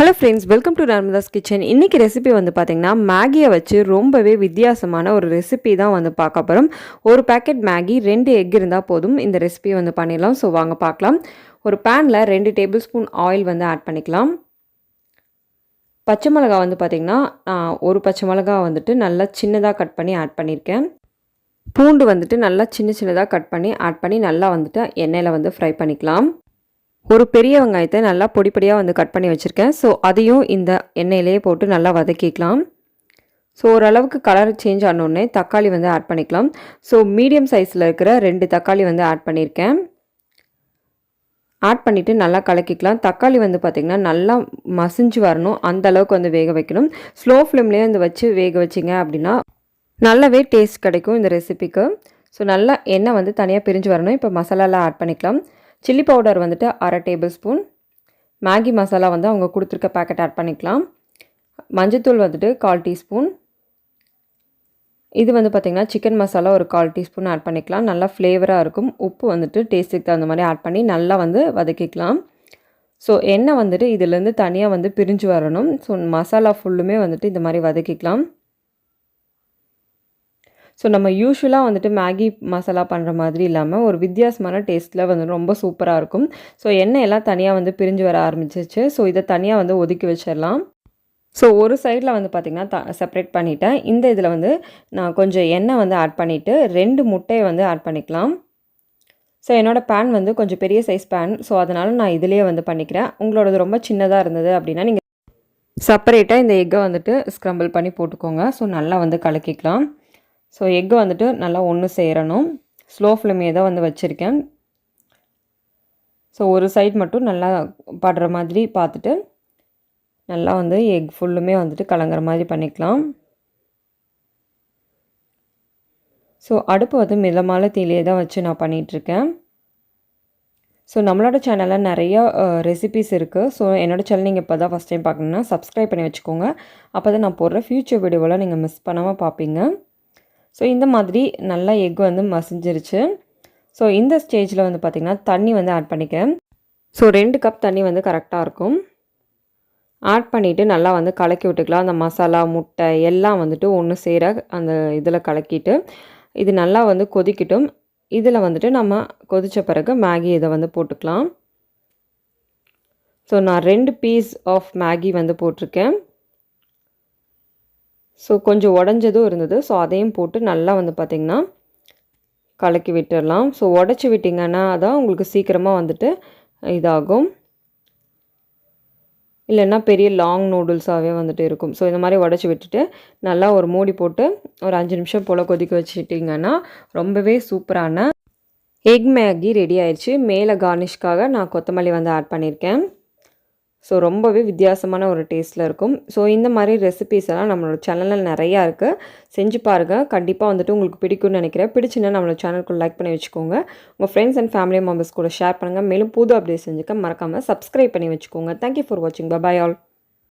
Hello friends welcome to Narmada's kitchen இன்றைக்கி recipe வந்து பார்த்திங்கன்னா மேகியை வச்சு ரொம்பவே வித்தியாசமான ஒரு ரெசிபி தான் வந்து பார்க்க போகிறோம் ஒரு பேக்கெட் மேகி ரெண்டு எக் இருந்தால் போதும். இந்த ரெசிபி வந்து பண்ணிடலாம். ஸோ வாங்க பார்க்கலாம். ஒரு பேனில் ரெண்டு டேபிள் ஸ்பூன் ஆயில் வந்து ஆட் பண்ணிக்கலாம். பச்சை மிளகா வந்து பார்த்திங்கன்னா நான் ஒரு பச்சை மிளகா வந்துட்டு நல்லா சின்னதாக கட் பண்ணி ஆட் பண்ணியிருக்கேன் பூண்டு வந்துட்டு நல்லா சின்ன சின்னதாக கட் பண்ணி ஆட் பண்ணி நல்லா வந்துட்டு எண்ணெயில் வந்து ஃப்ரை பண்ணிக்கலாம். ஒரு பெரிய வெங்காயத்தை நல்லா பொடி பொடியாக வந்து கட் பண்ணி வச்சுருக்கேன். ஸோ அதையும் இந்த எண்ணெயிலேயே போட்டு நல்லா வதக்கிக்கலாம். ஸோ ஓரளவுக்கு கலர் சேஞ்ச் ஆனோடனே தக்காளி வந்து ஆட் பண்ணிக்கலாம். ஸோ மீடியம் சைஸில் இருக்கிற ரெண்டு தக்காளி வந்து ஆட் பண்ணியிருக்கேன் ஆட் பண்ணிவிட்டு நல்லா கலக்கிக்கலாம். தக்காளி வந்து பார்த்திங்கன்னா நல்லா மசிஞ்சு வரணும். அந்த அளவுக்கு வந்து வேக வைக்கணும். ஸ்லோ ஃப்ளேம்லேயே வந்து வச்சு வேக வச்சிங்க அப்படின்னா நல்லாவே டேஸ்ட் கிடைக்கும் இந்த ரெசிபிக்கு ஸோ நல்லா எண்ணெய் வந்து தனியாக பிரிஞ்சு வரணும். இப்போ மசாலாலாம் ஆட் பண்ணிக்கலாம். சில்லி பவுடர் வந்துட்டு அரை டேபிள் ஸ்பூன் மேகி மசாலா வந்து அவங்க கொடுத்துருக்க பேக்கெட் ஆட் பண்ணிக்கலாம். மஞ்சத்தூள் வந்துட்டு கால் டீஸ்பூன். இது வந்து பார்த்திங்கன்னா சிக்கன் மசாலா ஒரு கால் டீஸ்பூன் ஆட் பண்ணிக்கலாம். நல்லா ஃப்ளேவராக இருக்கும். உப்பு வந்துட்டு டேஸ்ட்டுக்கு தகுந்த மாதிரி ஆட் பண்ணி நல்லா வந்து வதக்கிக்கலாம். ஸோ எண்ணெய் வந்துட்டு இதுலேருந்து தனியாக வந்து பிரிஞ்சு வரணும். ஸோ மசாலா ஃபுல்லுமே வந்துட்டு இந்த மாதிரி வதக்கிக்கலாம். ஸோ நம்ம யூஸ்வலாக வந்துட்டு மேகி மசாலா பண்ணுற மாதிரி இல்லாமல் ஒரு வித்தியாசமான டேஸ்ட்டில் வந்து ரொம்ப சூப்பராக இருக்கும். ஸோ எண்ணெய் எல்லாம் தனியாக வந்து பிரிஞ்சு வர ஆரம்பிச்சிச்சு ஸோ இதை தனியாக வந்து ஒதுக்கி வச்சிடலாம். ஸோ ஒரு சைடில் வந்து பார்த்திங்கன்னா த செப்பரேட் பண்ணிவிட்டேன் இந்த இதில் வந்து நான் கொஞ்சம் எண்ணெய் வந்து ஆட் பண்ணிவிட்டு ரெண்டு முட்டையை வந்து ஆட் பண்ணிக்கலாம். ஸோ என்னோடய பேன் வந்து கொஞ்சம் பெரிய சைஸ் பேன் ஸோ அதனால் நான் இதிலேயே வந்து பண்ணிக்கிறேன். உங்களோடது ரொம்ப சின்னதாக இருந்தது அப்படின்னா நீங்கள் செப்பரேட்டாக இந்த எக்கை வந்துட்டு ஸ்க்ரம்பிள் பண்ணி போட்டுக்கோங்க. ஸோ நல்லா வந்து கலக்கிக்கலாம். ஸோ எக்கு வந்துட்டு நல்லா ஒன்று சேரணும். ஸ்லோ ஃப்ளேமே தான் வந்து வச்சுருக்கேன். ஸோ ஒரு சைட் மட்டும் நல்லா படுற மாதிரி பார்த்துட்டு நல்லா வந்து எக் ஃபுல்லுமே வந்துட்டு கலங்குற மாதிரி பண்ணிக்கலாம். ஸோ அடுப்பு வந்து மிதமான தீலையே தான் வச்சு நான் பண்ணிகிட்ருக்கேன் ஸோ நம்மளோட சேனலில் நிறையா ரெசிபிஸ் இருக்குது ஸோ என்னோடய சேனல் நீங்கள் இப்போ தான் ஃபஸ்ட் டைம் பார்க்கணுன்னா சப்ஸ்கிரைப் பண்ணி வச்சுக்கோங்க. அப்போ தான் நான் போடுற ஃப்யூச்சர் வீடியோவெலாம் நீங்கள் மிஸ் பண்ணாமல் பார்ப்பீங்க. ஸோ இந்த மாதிரி நல்லா எக் வந்து மசிஞ்சிருச்சு. ஸோ இந்த ஸ்டேஜில் வந்து பார்த்திங்கன்னா தண்ணி வந்து ஆட் பண்ணிக்கிறேன். ஸோ ரெண்டு கப் தண்ணி வந்து கரெக்டாக இருக்கும். ஆட் பண்ணிவிட்டு நல்லா வந்து கலக்கி விட்டுக்கலாம். அந்த மசாலா முட்டை எல்லாம் வந்துட்டு ஒன்று சேர அந்த இதில் கலக்கிட்டு இது நல்லா வந்து கொதிக்கட்டும். இதில் வந்துட்டு நம்ம கொதித்த பிறகு மேகி இதை வந்து போட்டுக்கலாம். ஸோ நான் ரெண்டு பீஸ் ஆஃப் மேகி வந்து போட்டிருக்கேன். ஸோ கொஞ்சம் உடஞ்சதும் இருந்தது. ஸோ அதையும் போட்டு நல்லா வந்து பார்த்திங்கன்னா கலக்கி விட்டுடலாம். ஸோ உடச்சி விட்டிங்கன்னா தான் உங்களுக்கு சீக்கிரமாக வந்துட்டு இதாகும். இல்லைன்னா பெரிய லாங் நூடுல்ஸாகவே வந்துட்டு இருக்கும். ஸோ இந்த மாதிரி உடச்சி விட்டுட்டு நல்லா ஒரு மூடி போட்டு ஒரு அஞ்சு நிமிஷம் போல் கொதிக்க வச்சுட்டிங்கன்னா ரொம்பவே சூப்பரான எக் மேகி ரெடி ஆயிடுச்சு மேலே கார்னிஷ்காக நான் கொத்தமல்லி வந்து ஆட் பண்ணியிருக்கேன். ஸோ ரொம்பவே வித்தியாசமான ஒரு டேஸ்ட்டில் இருக்கும். ஸோ இந்த மாதிரி ரெசிபீஸ் எல்லாம் நம்மளோட சேனலில் நிறையா இருக்குது செஞ்சு பாருங்கள் கண்டிப்பாக வந்துட்டு உங்களுக்கு பிடிக்கும்னு நினைக்கிறேன். பிடிச்சுன்னா நம்மளோட சேனலுக்கு லைக் பண்ணி வச்சுக்கோங்க. உங்கள் ஃப்ரெண்ட்ஸ் அண்ட் ஃபேமிலி மெம்பர்ஸ் கூட ஷேர் பண்ணுங்கள் மேலும் புது அப்டேட் செஞ்சுக்க மறக்காமல் சப்ஸ்கிரைப் பண்ணி வச்சுக்கோங்க. தேங்க்யூ ஃபார் வாட்சிங் பபாய் ஆல்